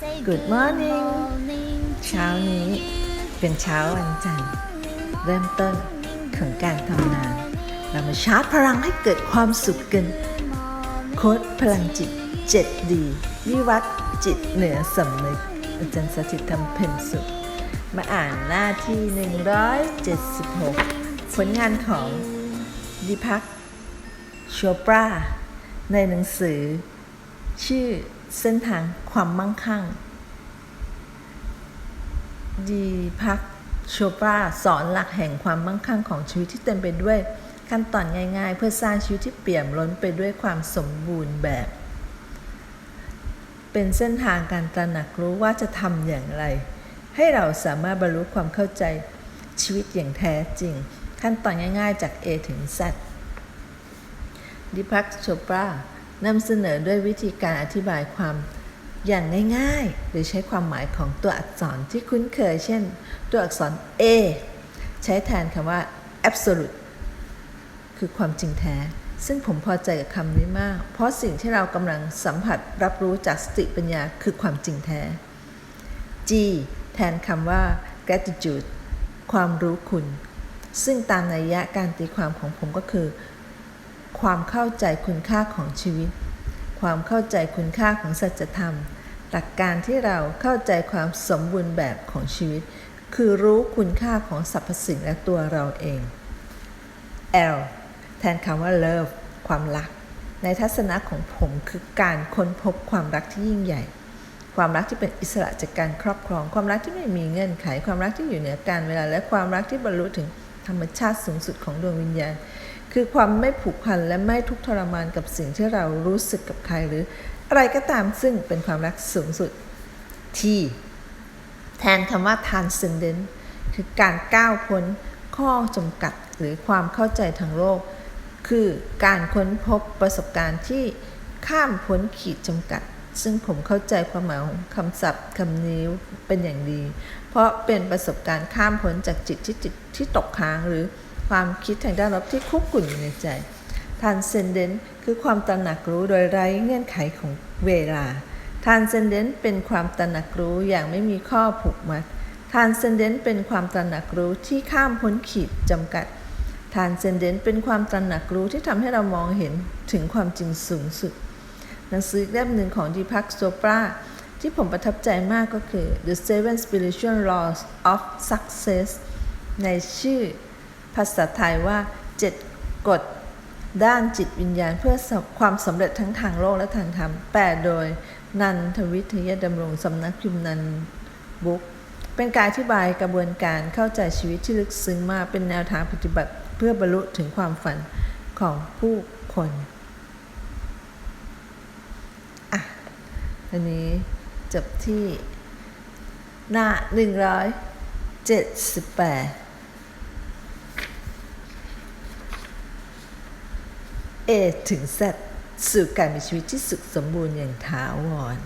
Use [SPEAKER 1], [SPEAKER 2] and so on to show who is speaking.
[SPEAKER 1] Good morning เช้านี้เป็นเช้าวันจันทร์ เริ่มต้นของการทำงาน เรามาชาร์จพลังให้เกิดความสุขกัน โค้ดพลังจิต7ดีวิวัฒจิตเหนือสำนึก อาจารย์สถิตธรรมเพ็ญสุข มาอ่านหน้าที่ 176 ผลงานของดิพักโชปราในหนังสือชื่อ เส้นทางความมั่งคั่ง ดีพักโชปราสอนหลักแห่งความมั่งคั่งของชีวิตที่เต็มไปด้วยขั้นตอนง่ายๆ เพื่อสร้างชีวิตที่เปี่ยมล้นไปด้วยความสมบูรณ์แบบ เป็นเส้นทางการตระหนักรู้ว่าจะทำอย่างไร ให้เราสามารถบรรลุความเข้าใจชีวิตอย่างแท้จริง ขั้นตอนง่ายๆ จาก A ถึง Z ดิพักโชปรา นำเสนอด้วยวิธีการอธิบายความอย่างง่ายๆ หรือใช้ความหมายของตัวอักษรที่คุ้นเคย เช่น ตัวอักษร A ใช้แทนคำว่า absolute คือความจริงแท้ ซึ่งผมพอใจกับคำนี้มาก เพราะสิ่งที่เรากำลังสัมผัสรับรู้จากสติปัญญาคือความจริงแท้ G แทนคำว่า gratitude ความรู้คุณ ซึ่งตามนัยยะการตีความของผมก็คือ ความเข้าใจคุณค่าของชีวิต ความเข้าใจคุณค่าของสัจธรรม หลักการที่เราเข้าใจความสมบูรณ์แบบของชีวิต คือรู้คุณค่าของสรรพสิ่งและตัวเราเอง L แทนคำว่า love ความรัก ในทัศนะของผมคือการค้นพบความรักที่ยิ่งใหญ่ ความรักที่เป็นอิสระจากการครอบครอง ความรักที่ไม่มีเงื่อนไข ความรักที่อยู่เหนือการเวลา และความรักที่บรรลุถึงธรรมชาติสูงสุดของดวงวิญญาณ คือความไม่ผูกพันและไม่ทุกข์ทรมานกับสิ่งที่เรารู้สึกกับใครหรือ อะไรก็ตามซึ่งเป็นความรักสูงสุด T แทนคำว่า transcendent คือการก้าวพ้นข้อจำกัดหรือความเข้าใจทางโลก คือการค้นพบประสบการณ์ที่ข้ามพ้นขีดจำกัด ซึ่งผมเข้าใจความหมายของคำศัพท์คำนี้เป็นอย่างดี เพราะเป็นประสบการณ์ข้ามพ้นจากจิตที่จิตที่ตกค้างหรือ ความคิดทางด้านลบที่คุกกุ่นอยู่ในใจ transcendent คือความตระหนักรู้โดยไร้เงื่อนไขของเวลา transcendent เป็นความตระหนักรู้อย่างไม่มีข้อผูกมัด transcendent เป็นความตระหนักรู้ที่ข้ามพ้นขีดจำกัด transcendent เป็นความตระหนักรู้ที่ทำให้เรามองเห็นถึงความจริงสูงสุด หนังสือเล่มหนึ่งของดีพักโซปราที่ผมประทับใจมากก็คือ The Seven Spiritual Laws of Success ในชื่อ ภาษาไทยว่า 7 กฎ ด้านจิตวิญญาณเพื่อความสำเร็จทั้งทางโลกและทางธรรม แปลโดย นันทวิทยาดำรงสำนักพิมพ์นันบุ๊กเป็นการอธิบายกระบวนการเข้าใจชีวิตที่ลึกซึ้งมากเป็นแนวทางปฏิบัติเพื่อบรรลุถึงความฝันของผู้คนอะอันนี้จบที่หน้า 178 A ถึง Z สู่การมีชีวิตที่สุขสมบูรณ์อย่างถาวร